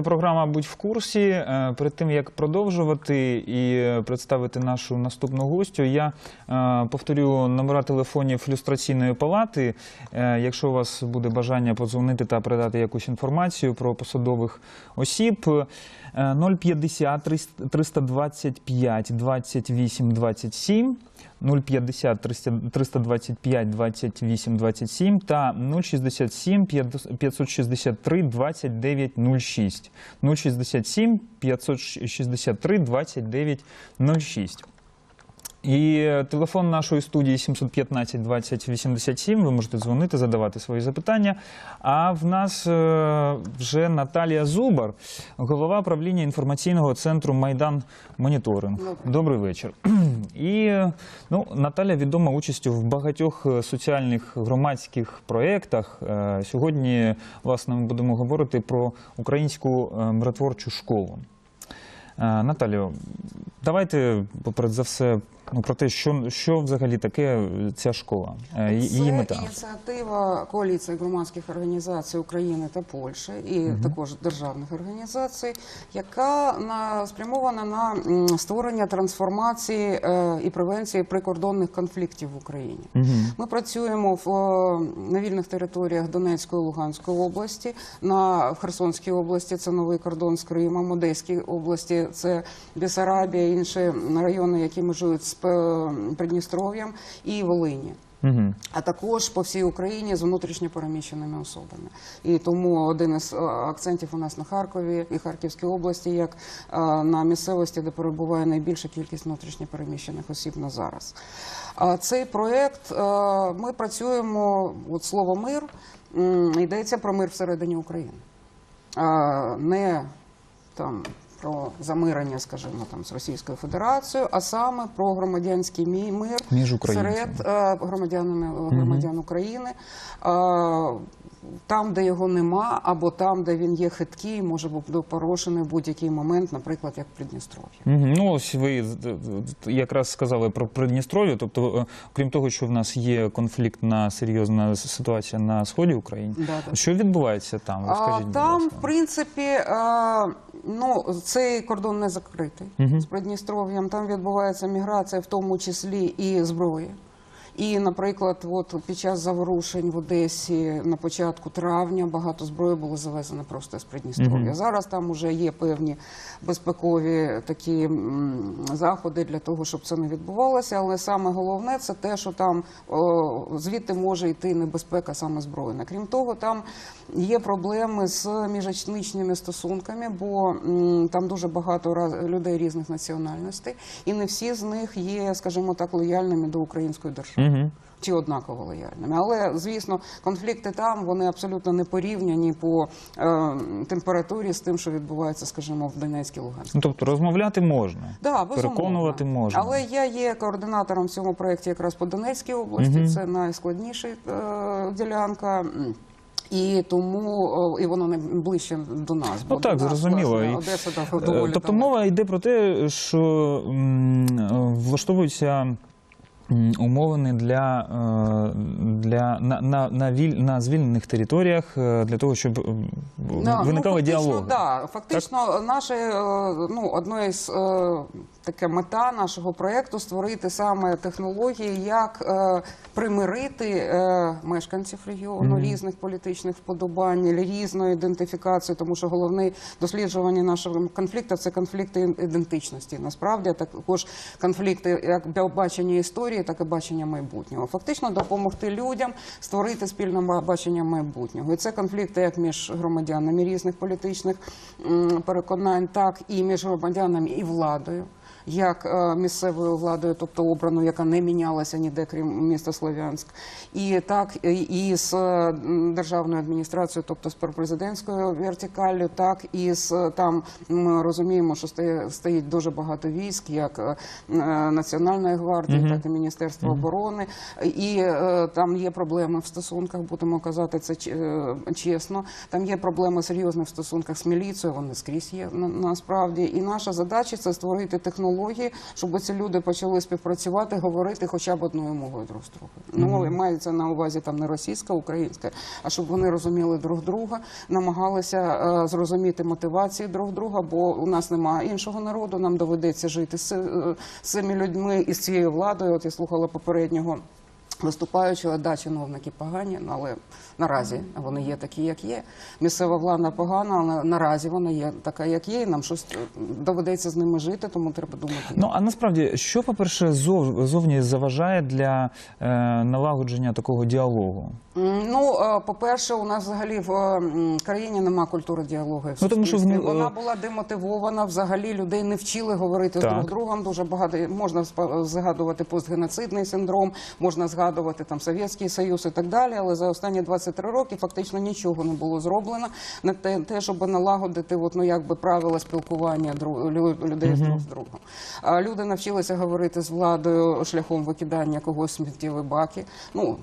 Це програма Будь в курсі. Е, Перед тим як продовжувати і е, представити нашу наступну гостю, я е, повторю номера телефонів люстраційної палати. Якщо у вас буде бажання подзвонити та передати якусь інформацію про посадових осіб, е, 050 325 28 27. 050 325 28 27 та 067 563 29 06. 067 563 29 06. І телефон нашої студії 715 20 87. Ви можете дзвонити, задавати свої запитання. А в нас е, вже Наталія Зубар, голова правління інформаційного центру Майдан Моніторинг. Добрий вечір. І ну, Наталя відома участю в багатьох е, соціальних громадських проєктах. Е, Сьогодні, власне, ми будемо говорити про українську миротворчу школу. Е, Наталю, давайте поперед за все ну, про те, що, що взагалі таке ця школа, е, її Це ініціатива коаліції громадських організацій України та Польщі і також державних організацій, яка на спрямована на створення трансформації е, і превенції прикордонних конфліктів в Україні. Ми працюємо в, на вільних територіях Донецької Луганської області, на Херсонській області це новий кордон з Кримом, Одеській області це Бесарабія, інші райони, які межують з Придністров'ям і Волині. Угу. А також по всій Україні з внутрішньо переміщеними особами. І тому один із е, акцентів у нас на Харкові і Харківській області, як е, на місцевості, де перебуває найбільша кількість внутрішньо переміщених осіб на зараз. Цей проєкт е, ми працюємо, от слово мир йдеться про мир всередині України. Не там про замирення, скажімо, там з Російською Федерацією, а саме про громадянський мир Між серед е, громадянами громадян України. Е, Там, де його нема, або там, де він є хиткий, може бути порушений в будь-який момент, наприклад, як в Придністров'ї. Угу. Ну, ось ви з- д- д- якраз сказали про Придністров'я. Тобто, е, окрім того, що в нас є конфліктна серйозна ситуація на сході України, Да, да. що відбувається там? А, Розкажіть, будь там, в принципі, е, ну, цей кордон не закритий з Придністров'ям. Там відбувається міграція, в тому числі і зброї. І, наприклад, от під час заворушень в Одесі на початку травня багато зброї було завезено просто з Придністров'я. Зараз там вже є певні безпекові такі м, заходи для того, щоб це не відбувалося. Але саме головне це те, що там о, звідти може йти небезпека саме збройна. Крім того, там є проблеми з міжетнічними стосунками, бо м, там дуже багато раз- людей різних національностей, і не всі з них є, скажімо так, лояльними до української держави. Мгм. Чи однаково лояльними, але звісно, конфлікти там вони абсолютно не порівняні по е, температурі з тим, що відбувається, скажімо, в Донецькій Луганській. Ну, тобто розмовляти можна. Да. Переконувати можна. Але я є координатором в цьому проєкті якраз по Донецькій області. Це найскладніша е, ділянка. І тому і воно найближче до нас. бо Ну так, нас, зрозуміло. власне, Одеса та е, доволі Тобто далеко. мова йде про те, що м, е, влаштовуються умовини для, е, для на, на, на, віль, на звільнених територіях е, для того, щоб Да, виникали ну, діалоги. фактично, Да, фактично, наше е, ну одне з таке мета нашого проєкту створити саме технології, як е, примирити е, мешканців регіону різних політичних вподобань, різної ідентифікації, тому що головне досліджування нашого конфлікту це конфлікти ідентичності. Насправді також конфлікти як бачення історії, так і бачення майбутнього. Фактично допомогти людям створити спільне бачення майбутнього. І це конфлікти як між громадянами різних політичних переконань, так і між громадянами і владою. Як е, місцевою владою, тобто обраною, яка не мінялася ніде, крім міста Слов'янськ, і так і- з е, державною адміністрацією, тобто з президентською вертикаллю, так і з е, там ми розуміємо, що стоїть дуже багато військ, як Національної гвардії, так і Міністерства оборони. І там є проблеми в стосунках, будемо казати це чесно. Там є проблеми серйозні в стосунках з міліцією. Вони скрізь є насправді. І наша задача це створити технологію технології, щоб ці люди почали співпрацювати, говорити хоча б одною мовою друг з другом. Ну мається на увазі там не російська, українська, а щоб вони розуміли друг друга, намагалися е, зрозуміти мотивації друг друга, бо у нас немає іншого народу. Нам доведеться жити з, е, з цими людьми і з цією владою. От я слухала попереднього. Виступаючого, да, чиновники погані, ну, але наразі вони є такі, як є. Місцева влада погана, але наразі вона є така, як є. І нам щось е, доведеться з ними жити, тому треба думати. Ну а насправді, що, по-перше, зов- зовні заважає для е, налагодження такого діалогу? Ну, е, по-перше, у нас взагалі в країні нема культури діалогу. в Ну, тому що в- вона була демотивована. Взагалі людей не вчили говорити Так. з друг другом. Дуже багато можна згадувати постгеноцидний синдром, можна згадувати там Совєтський Союз і так далі. Але за останні 23 роки фактично нічого не було зроблено на те, те щоб налагодити от, ну, якби правила спілкування друг, лю- людей з друг з другом. А люди навчилися говорити з владою шляхом викидання когось сміттєві баки. Ну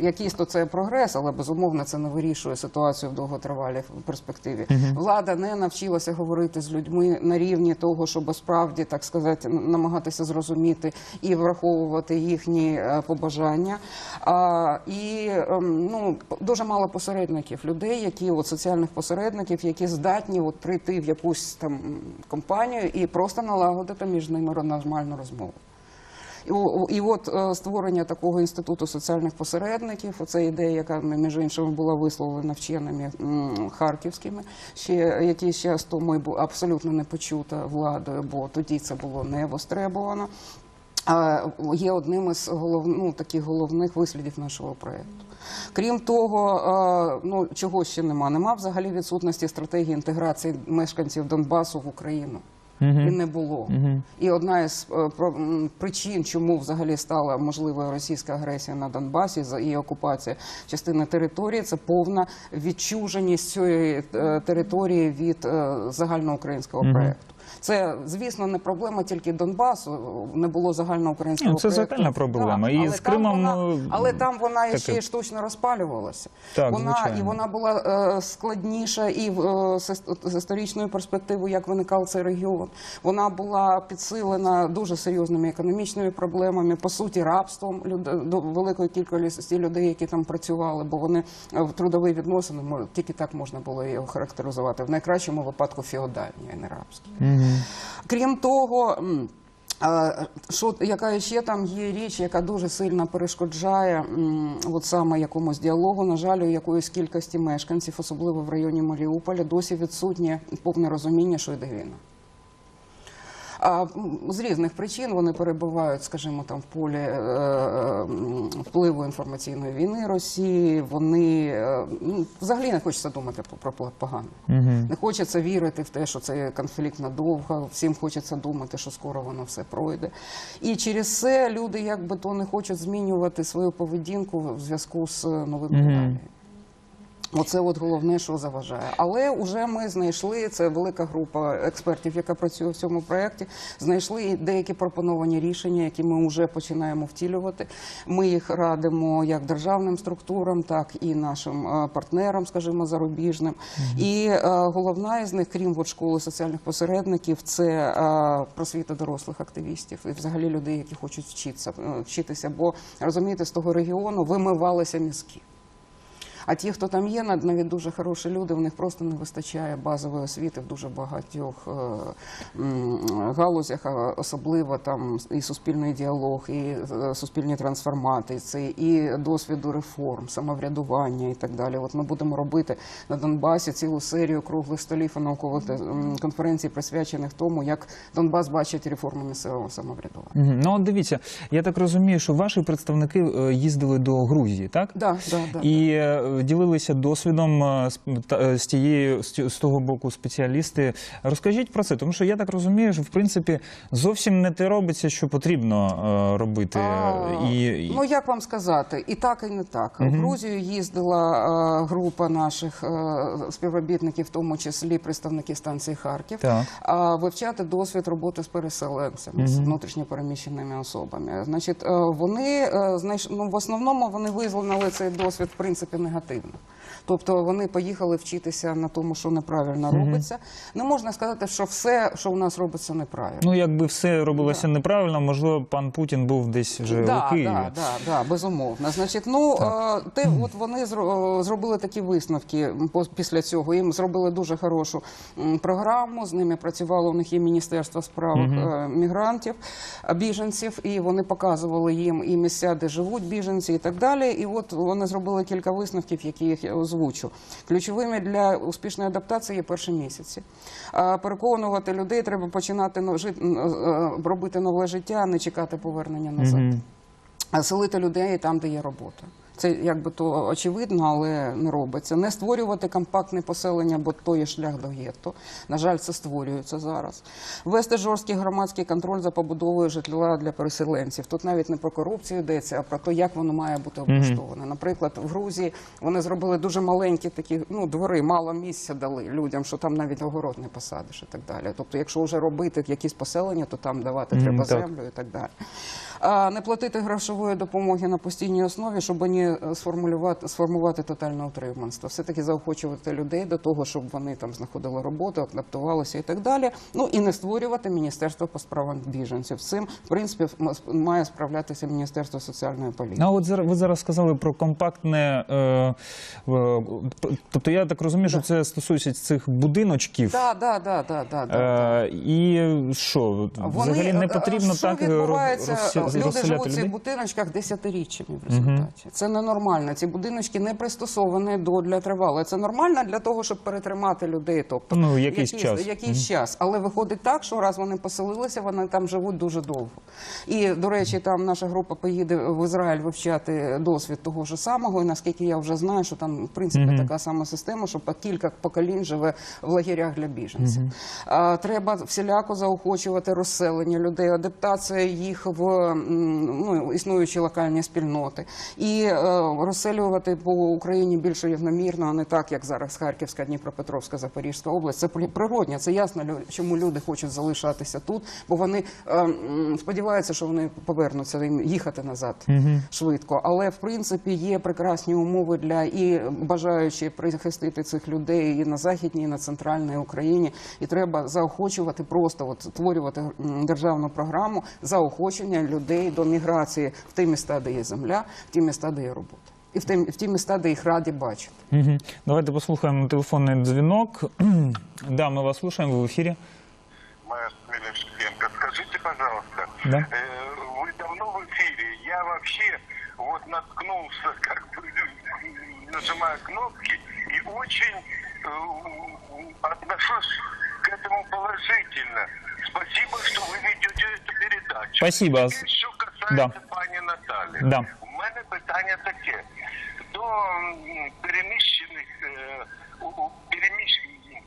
Якийсь то це прогрес, але безумовно це не вирішує ситуацію в довготривалій перспективі. Влада не навчилася говорити з людьми на рівні того, щоб справді так сказати намагатися зрозуміти і враховувати їхні е, побажання. А, і ем, ну дуже мало посередників, людей, які от соціальних посередників, які здатні от прийти в якусь там компанію і просто налагодити між ними нормальну розмову. І, от е, створення такого інституту соціальних посередників, це ідея, яка між іншим була висловлена вченими харківськими, ще якийсь час тому і абсолютно не почута владою, бо тоді це було не востребовано. Є одним із голов, ну, таких головних вислідів нашого проєкту. Крім того, ну чого ще нема? Нема взагалі відсутності стратегії інтеграції мешканців Донбасу в Україну. І не було. І одна із е, причин, чому взагалі стала можливою російська агресія на Донбасі за- і окупація частини території, це повна відчуженість цієї е, території від е, загальноукраїнського проекту. Це, звісно, не проблема тільки Донбасу. Не було загальноукраїнського це проекту. загальна проблема. Так, І але з там Кримом, вона- ну, але там вона таке. ще й штучно розпалювалася. Так, вона звичайно. і вона була е, складніша і е, з, історичної перспективи, як виникав цей регіон. Вона була підсилена дуже серйозними економічними проблемами, по суті, рабством люд- до великої кількості людей, які там працювали, бо вони е, в трудові відносини тільки так можна було його характеризувати. В найкращому випадку феодальні, а не рабські. Крім того. Що яка ще там є річ, яка дуже сильно перешкоджає от саме якомусь діалогу, на жаль, у якоїсь кількості мешканців, особливо в районі Маріуполя, досі відсутнє повне розуміння, що йде війна. А з різних причин вони перебувають, скажімо, там в полі е, впливу інформаційної війни Росії. Вони е, ну, взагалі не хочеться думати про, погане. Не хочеться вірити в те, що це конфлікт надовго. Всім хочеться думати, що скоро воно все пройде. І через це люди, як би то не хочуть змінювати свою поведінку в зв'язку з новими реаліями. Оце от головне, що заважає. Але вже ми знайшли це велика група експертів, яка працює в цьому проєкті. Знайшли деякі пропоновані рішення, які ми вже починаємо втілювати. Ми їх радимо як державним структурам, так і нашим е, партнерам, скажімо, зарубіжним. І е, головна із них, крім от школи соціальних посередників, це е, просвіта дорослих активістів і взагалі людей, які хочуть вчитися, вчитися. Бо розумієте, з того регіону вимивалися мізки. А ті, хто там є, нав- навіть дуже хороші люди, в них просто не вистачає базової освіти в дуже багатьох е, галузях, особливо там і суспільний діалог, і е, суспільні трансформації, і досвіду реформ, самоврядування і так далі. От ми будемо робити на Донбасі цілу серію круглих столів і наукових конференцій, присвячених тому, як Донбас бачить реформу місцевого самоврядування. Ну, от дивіться, я так розумію, що ваші представники е, їздили до Грузії, так? Да, да, да. І е, ділилися досвідом е, з, е, з тієї з того боку спеціалісти. Розкажіть про це, тому що я так розумію, що в принципі зовсім не те робиться, що потрібно е, робити. А, І, і- Ну як вам сказати, і так, і не так. В Грузію їздила група наших співробітників, в тому числі представники станції Харків, Так. а, вивчати досвід роботи з переселенцями, з внутрішньопереміщеними особами. Значить, вони ну, в основному вони визнали цей досвід в принципі Tem. Тобто вони поїхали вчитися на тому, що неправильно робиться. Не можна сказати, що все, що у нас робиться, неправильно. Ну, якби все робилося неправильно, можливо, пан Путін був десь вже Да, у Києві. да, да, да, безумовно. Значить, ну е, те, от вони е, зробили такі висновки після цього. Їм зробили дуже хорошу програму. З ними працювало у них є міністерство справ е, мігрантів, е, біженців, і вони показували їм і місця, де живуть біженці, і так далі. І от вони зробили кілька висновків, які їх я озвучу. Ключовими для успішної адаптації є перші місяці. Переконувати людей треба починати но- жити, н- е, робити нове життя, а не чекати повернення назад. А селити людей там, де є робота. Це якби то очевидно, але не робиться. Не створювати компактне поселення, бо то є шлях до гетто. На жаль, це створюється зараз. Ввести жорсткий громадський контроль за побудовою житла для переселенців. Тут навіть не про корупцію йдеться, а про те, як воно має бути облаштоване. Наприклад, в Грузії вони зробили дуже маленькі такі ну, двори, мало місця дали людям, що там навіть огород не посадиш і так далі. Тобто, якщо вже робити якісь поселення, то там давати треба так. землю і так далі. Не платити грошової допомоги на постійній основі, щоб не сформулювати сформувати тотальне утриманство. Все таки заохочувати людей до того, щоб вони там знаходили роботу, адаптувалися і так далі. Ну і не створювати міністерство по справам біженців. Цим в принципі має справлятися міністерство соціальної політики. Ну, а от ви зараз сказали про компактне. Е, тобто я так розумію, що це стосується цих будиночків. Да, да, да, да, да, да. Е, і що взагалі не е, потрібно що так відбувається? Люди живуть в цих будиночках десятиріччями в результаті. Це ненормально. Ці будиночки не пристосовані до для тривалого. Це нормально для того, щоб перетримати людей. Тобто Ну, якийсь час. якийсь час. Але виходить так, що раз вони поселилися, вони там живуть дуже довго. І до речі, там наша група поїде в Ізраїль вивчати досвід того ж самого. І наскільки я вже знаю, що там в принципі така сама система, що по кілька поколінь живе в лагерях для біженців. А, Треба всіляко заохочувати розселення людей, адаптація їх в ну, існуючі локальні спільноти і е, розселювати по Україні більш рівномірно, а не так, як зараз Харківська, Дніпропетровська, Запорізька область. Це природня. Це ясно, чому люди хочуть залишатися тут, бо вони е, сподіваються, що вони повернуться їм їхати назад швидко. Але в принципі є прекрасні умови для і бажаючи прихистити цих людей і на західній, і на центральній Україні. І треба заохочувати просто от створювати державну програму заохочення людей до міграції в ті міста, де є земля, в ті міста, де є робота. І в ті, в ті міста, де їх раді бачити. Мгм. Давайте послухаємо телефонний дзвінок. да, ми вас слухаємо, ви в ефірі. Моя фамилия Шипенко. Скажите, пожалуйста, Да. э, вы давно в эфире? Я вообще вот наткнулся, как бы нажимая кнопки, и очень э, отношусь к этому положительно. Спасибо, что вы ведете эту передачу. Спасибо. Теперь, що касається пані Наталі. Да. У мене питання таке. До м, переміщених, е, у- у- переміщених,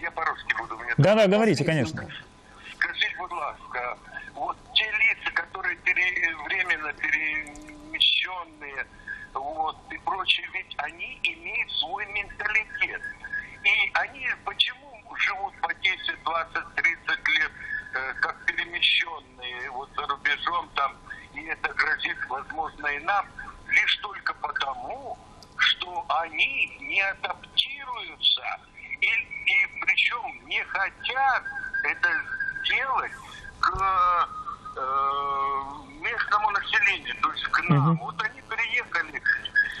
я по-русски буду, мне Да, да, говорите, конечно. Возможно, и нам, лишь только потому, что они не адаптируются и, и причем не хотят это сделать к э, местному населению, то есть к нам. Вот они приехали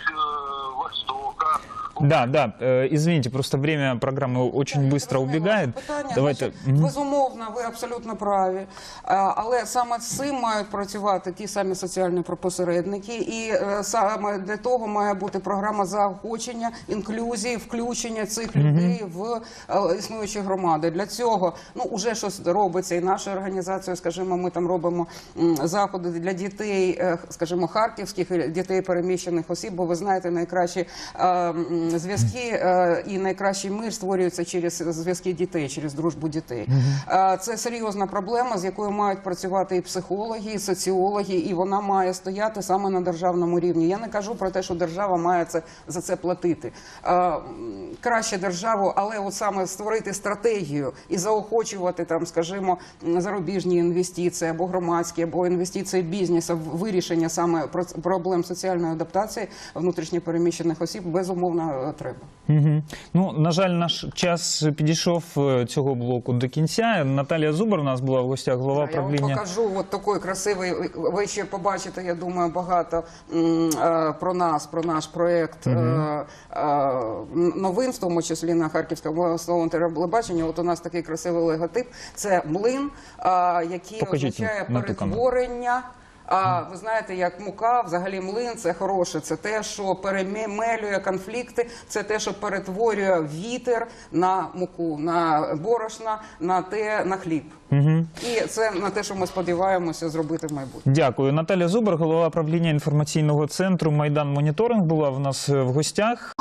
с э, Востока. Да, да, э, извините, просто время программы очень быстро Розумію убегает. ваше Питання, Давайте. Значить, Мгм. Безумовно, ви абсолютно праві. А, Але саме з цим мають працювати ті самі соціальні посередники, і е, саме для того має бути програма заохочення, інклюзії, включення цих людей в е, існуючі громади. Для цього ну уже щось робиться, і нашою організацією, скажімо, ми там робимо м, заходи для дітей, е, скажімо, харківських і дітей переміщених осіб. Бо ви знаєте, найкращі е, м, зв'язки е, і найкращий мир створюються через зв'язки дітей, через дружбу дітей. Це серйозна проблема, з якою мають працювати і психологи, і соціологи, і вона має стояти саме на державному рівні. Я не кажу про те, що держава має це за це платити. Е, Краще державу, але от саме створити стратегію і заохочувати там, скажімо, зарубіжні інвестиції або громадські, або інвестиції бізнесу в вирішення саме проблем соціальної адаптації внутрішньо переміщених осіб безумовно треба. Угу. Ну, на жаль, наш час підійшов е, цього блоку до кінця. Наталія Зубар у нас була в гостях, голова Я вам правління. покажу от такий красивий. Ви ще побачите, я думаю, багато е, про нас, про наш проект е, е, новин, в тому числі на Харківському обласному телебаченні. От у нас такий красивий логотип. Це млин, який Покажіть означає перетворення. А ви знаєте, як мука, взагалі млин це хороше. Це те, що перемелює конфлікти, це те, що перетворює вітер на муку, на борошна, на те, на хліб. Угу. І це на те, що ми сподіваємося зробити в майбутньому. Дякую. Наталія Зубар, голова правління інформаційного центру Майдан Моніторинг, була в нас в гостях.